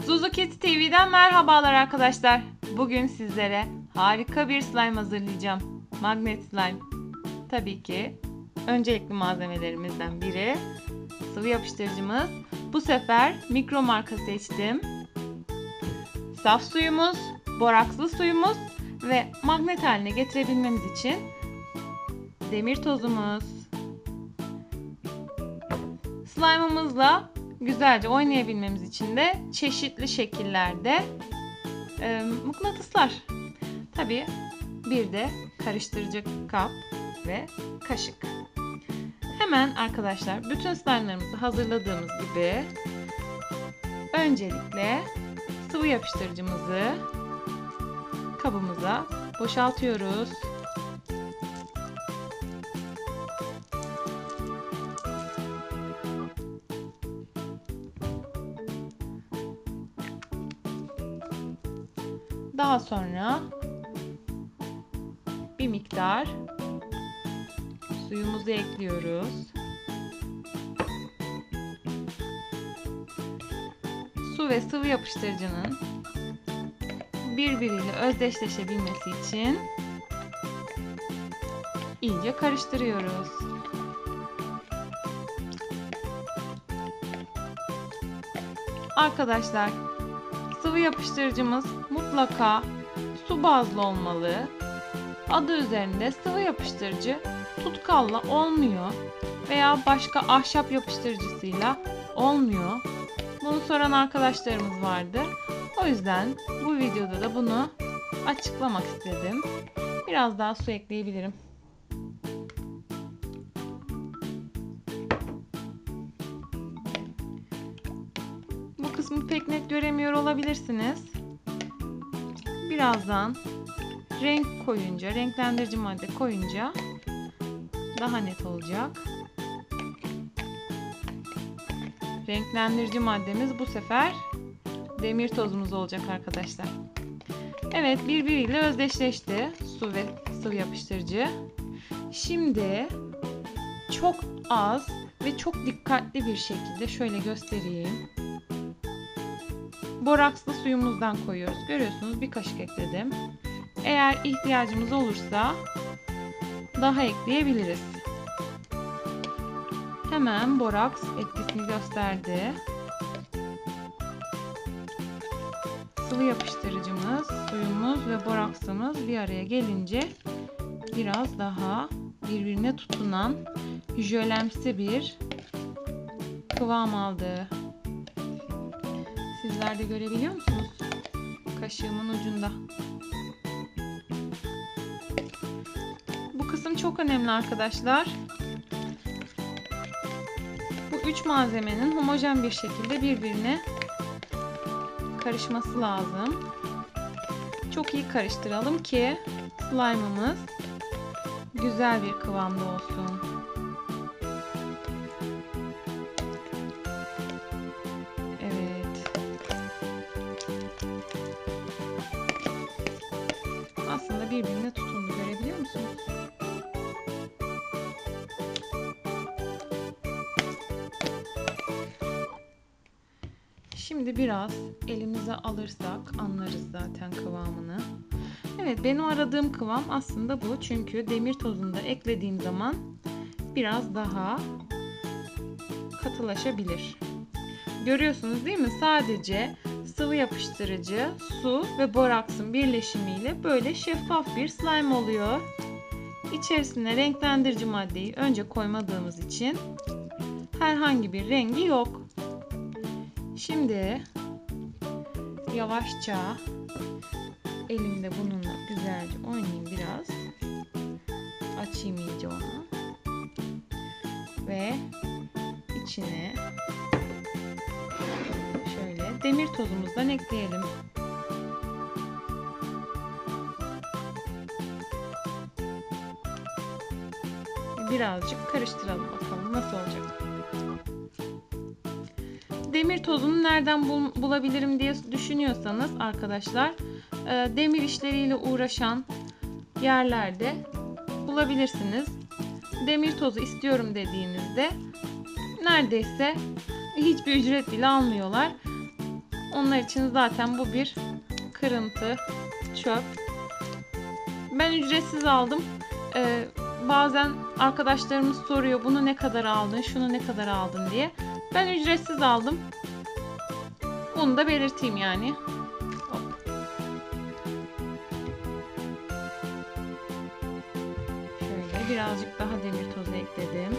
Zuzu Kids TV'den merhabalar arkadaşlar. Bugün sizlere harika bir slime hazırlayacağım. Magnet slime. Tabii ki öncelikli malzemelerimizden biri sıvı yapıştırıcımız. Bu sefer mikro marka seçtim. Saf suyumuz, borakslı suyumuz ve magnet haline getirebilmemiz için demir tozumuz. Slime'ımızla güzelce oynayabilmemiz için de çeşitli şekillerde e, mıknatıslar. Tabii bir de karıştırıcı kap ve kaşık. Hemen arkadaşlar bütün slime'larımızı hazırladığımız gibi öncelikle sıvı yapıştırıcımızı kabımıza boşaltıyoruz. Daha sonra bir miktar suyumuzu ekliyoruz. Su ve sıvı yapıştırıcının birbiriyle özdeşleşebilmesi için iyice karıştırıyoruz. Arkadaşlar sıvı yapıştırıcımız mutlaka su bazlı olmalı. Adı üzerinde sıvı yapıştırıcı tutkalla olmuyor veya başka ahşap yapıştırıcısıyla olmuyor. Bunu soran arkadaşlarımız vardı. O yüzden bu videoda da bunu açıklamak istedim. Biraz daha su ekleyebilirim. Bu kısmı pek net göremiyor olabilirsiniz. Birazdan renk koyunca, renklendirici madde koyunca daha net olacak. Renklendirici maddemiz bu sefer demir tozumuz olacak arkadaşlar. Evet birbiriyle özdeşleşti su ve sıvı yapıştırıcı. Şimdi çok az ve çok dikkatli bir şekilde şöyle göstereyim. Borakslı suyumuzdan koyuyoruz. Görüyorsunuz bir kaşık ekledim. Eğer ihtiyacımız olursa daha ekleyebiliriz. Hemen boraks etkisini gösterdi. Sıvı yapıştırıcımız, suyumuz ve boraksımız bir araya gelince biraz daha birbirine tutunan jölemsi bir kıvam aldı. Sizler de görebiliyor musunuz? Kaşığımın ucunda. Bu kısım çok önemli arkadaşlar. Bu üç malzemenin homojen bir şekilde birbirine karışması lazım. Çok iyi karıştıralım ki slime'ımız güzel bir kıvamda olsun. Aslında birbirine tutundu. Görebiliyor musunuz? Şimdi biraz elimize alırsak anlarız zaten kıvamını. Evet benim aradığım kıvam aslında bu. Çünkü demir tozunu da eklediğim zaman biraz daha katılaşabilir. Görüyorsunuz değil mi? Sadece sıvı yapıştırıcı, su ve boraksın birleşimiyle böyle şeffaf bir slime oluyor. İçerisine renklendirici maddeyi önce koymadığımız için herhangi bir rengi yok. Şimdi yavaşça elimde bununla güzelce oynayayım biraz. Açayım iyice onu. Ve demir tozumuzdan ekleyelim. Birazcık karıştıralım bakalım nasıl olacak demir tozunu nereden bul bulabilirim diye düşünüyorsanız arkadaşlar e, demir işleriyle uğraşan yerlerde bulabilirsiniz. Demir tozu istiyorum dediğinizde neredeyse hiçbir ücret bile almıyorlar. Onlar için zaten bu bir kırıntı, çöp. Ben ücretsiz aldım. Ee, bazen arkadaşlarımız soruyor bunu ne kadar aldın, şunu ne kadar aldın diye. Ben ücretsiz aldım. Bunu da belirteyim yani. Hop. Şöyle birazcık daha demir tozu ekledim.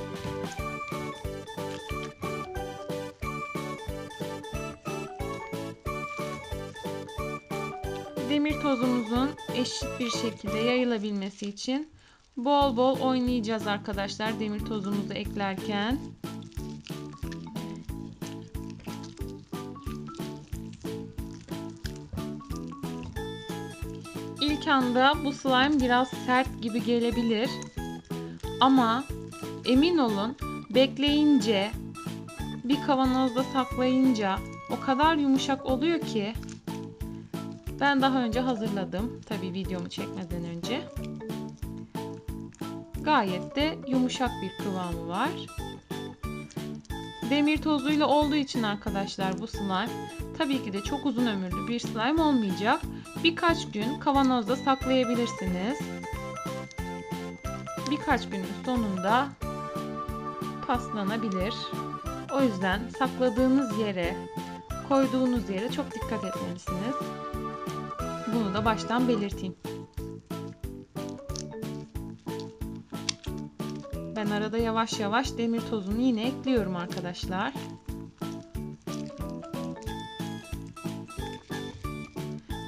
Demir tozumuzun eşit bir şekilde yayılabilmesi için bol bol oynayacağız arkadaşlar demir tozumuzu eklerken. İlk anda bu slime biraz sert gibi gelebilir. Ama emin olun bekleyince bir kavanozda saklayınca o kadar yumuşak oluyor ki ben daha önce hazırladım. Tabi videomu çekmeden önce. Gayet de yumuşak bir kıvamı var. Demir tozuyla olduğu için arkadaşlar bu slime tabii ki de çok uzun ömürlü bir slime olmayacak. Birkaç gün kavanozda saklayabilirsiniz. Birkaç günün sonunda paslanabilir. O yüzden sakladığınız yere, koyduğunuz yere çok dikkat etmelisiniz. Bunu da baştan belirteyim. Ben arada yavaş yavaş demir tozunu yine ekliyorum arkadaşlar.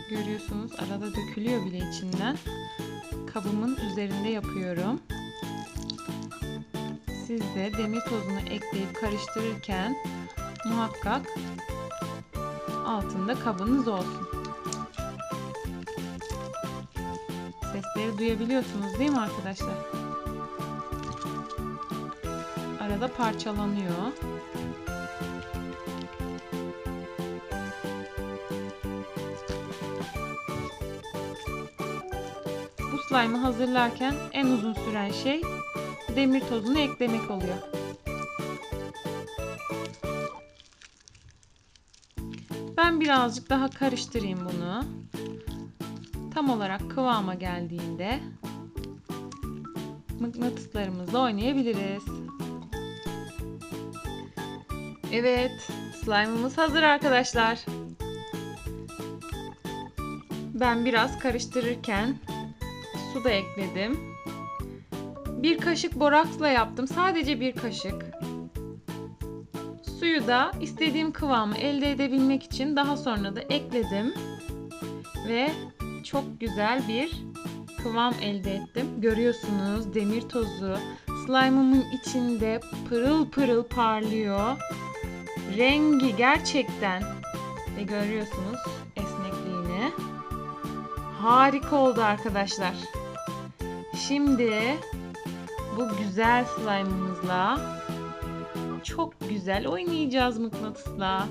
Görüyorsunuz arada dökülüyor bile içinden. Kabımın üzerinde yapıyorum. Siz de demir tozunu ekleyip karıştırırken muhakkak altında kabınız olsun. Duyabiliyorsunuz değil mi arkadaşlar? Arada parçalanıyor. Bu slime'ı hazırlarken en uzun süren şey demir tozunu eklemek oluyor. Ben birazcık daha karıştırayım bunu. Tam olarak kıvama geldiğinde mıknatıslarımızla oynayabiliriz. Evet, slime'ımız hazır arkadaşlar. Ben biraz karıştırırken su da ekledim. Bir kaşık boraksla yaptım. Sadece bir kaşık. Suyu da istediğim kıvamı elde edebilmek için daha sonra da ekledim. Ve çok güzel bir kıvam elde ettim. Görüyorsunuz demir tozu slime'ımın içinde pırıl pırıl parlıyor. Rengi gerçekten ve görüyorsunuz esnekliğini. Harika oldu arkadaşlar. Şimdi bu güzel slime'ımızla çok güzel oynayacağız mıknatısla.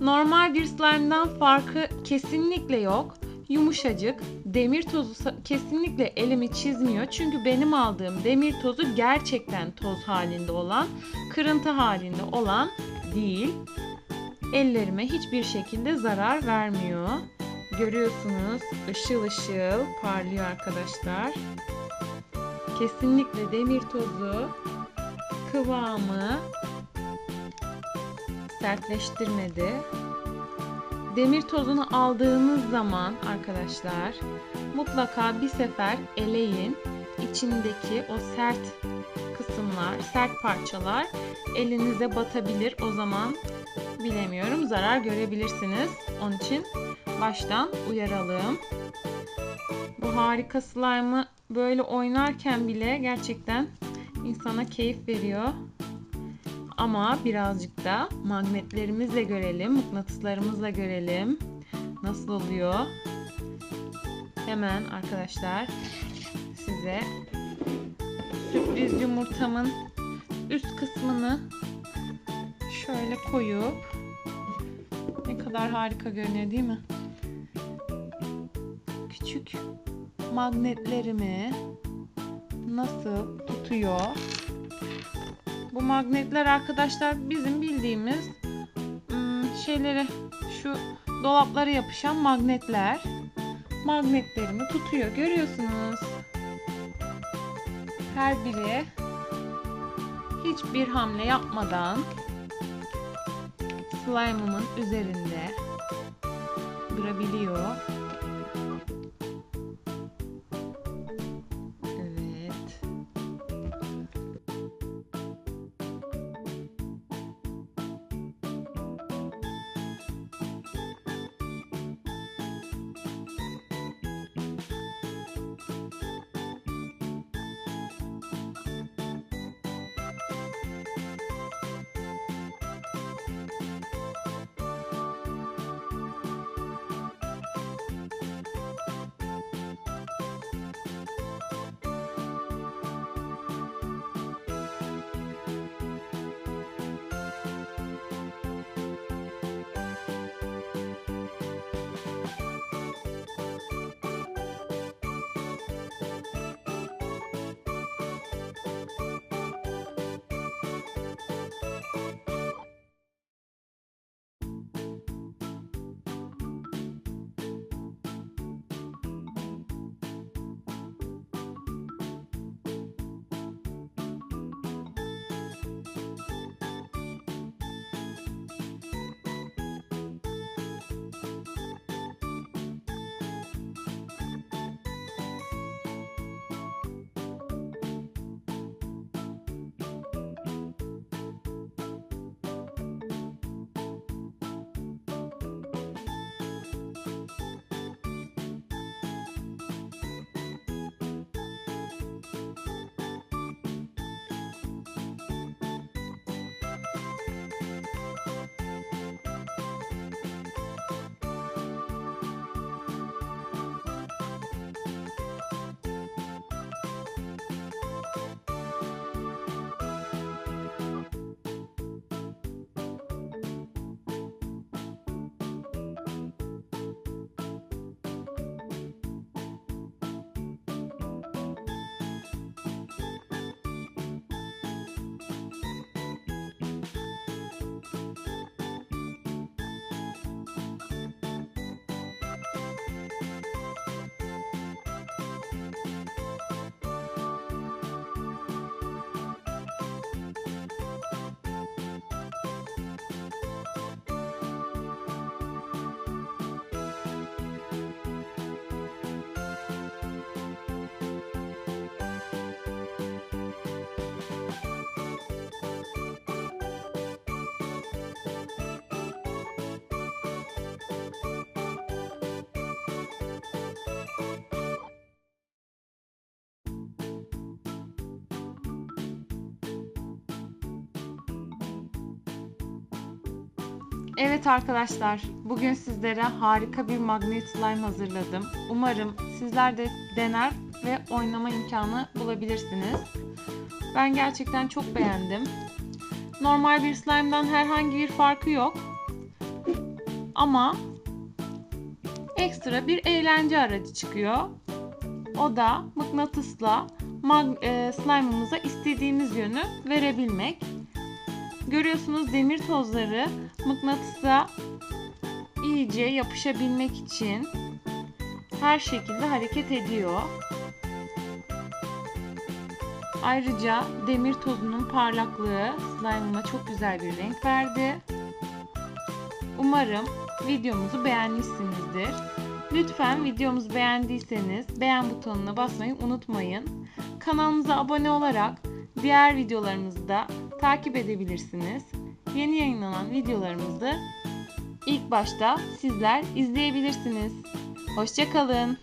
Normal bir slime'dan farkı kesinlikle yok. Yumuşacık, demir tozu kesinlikle elimi çizmiyor. Çünkü benim aldığım demir tozu gerçekten toz halinde olan, kırıntı halinde olan değil. Ellerime hiçbir şekilde zarar vermiyor. Görüyorsunuz ışıl ışıl parlıyor arkadaşlar. Kesinlikle demir tozu kıvamı sertleştirmedi. Demir tozunu aldığınız zaman arkadaşlar mutlaka bir sefer eleyin. İçindeki o sert kısımlar, sert parçalar elinize batabilir. O zaman bilemiyorum zarar görebilirsiniz. Onun için baştan uyaralım. Bu harika slime'ı böyle oynarken bile gerçekten insana keyif veriyor. Ama birazcık da magnetlerimizle görelim, mıknatıslarımızla görelim. Nasıl oluyor? Hemen arkadaşlar size sürpriz yumurtamın üst kısmını şöyle koyup ne kadar harika görünüyor değil mi? Küçük magnetlerimi nasıl tutuyor? Bu magnetler arkadaşlar bizim bildiğimiz ım, şeyleri şu dolaplara yapışan magnetler magnetlerimi tutuyor. Görüyorsunuz. Her biri hiçbir hamle yapmadan slime'ımın üzerinde durabiliyor. Evet arkadaşlar, bugün sizlere harika bir magnet slime hazırladım. Umarım sizler de dener ve oynama imkanı bulabilirsiniz. Ben gerçekten çok beğendim. Normal bir slime'dan herhangi bir farkı yok. Ama ekstra bir eğlence aracı çıkıyor. O da mıknatısla e, slime'ımıza istediğimiz yönü verebilmek. Görüyorsunuz demir tozları mıknatısa iyice yapışabilmek için her şekilde hareket ediyor. Ayrıca demir tozunun parlaklığı slime'ıma çok güzel bir renk verdi. Umarım videomuzu beğenmişsinizdir. Lütfen videomuzu beğendiyseniz beğen butonuna basmayı unutmayın. Kanalımıza abone olarak diğer videolarımızı da takip edebilirsiniz. Yeni yayınlanan videolarımızı ilk başta sizler izleyebilirsiniz. Hoşçakalın.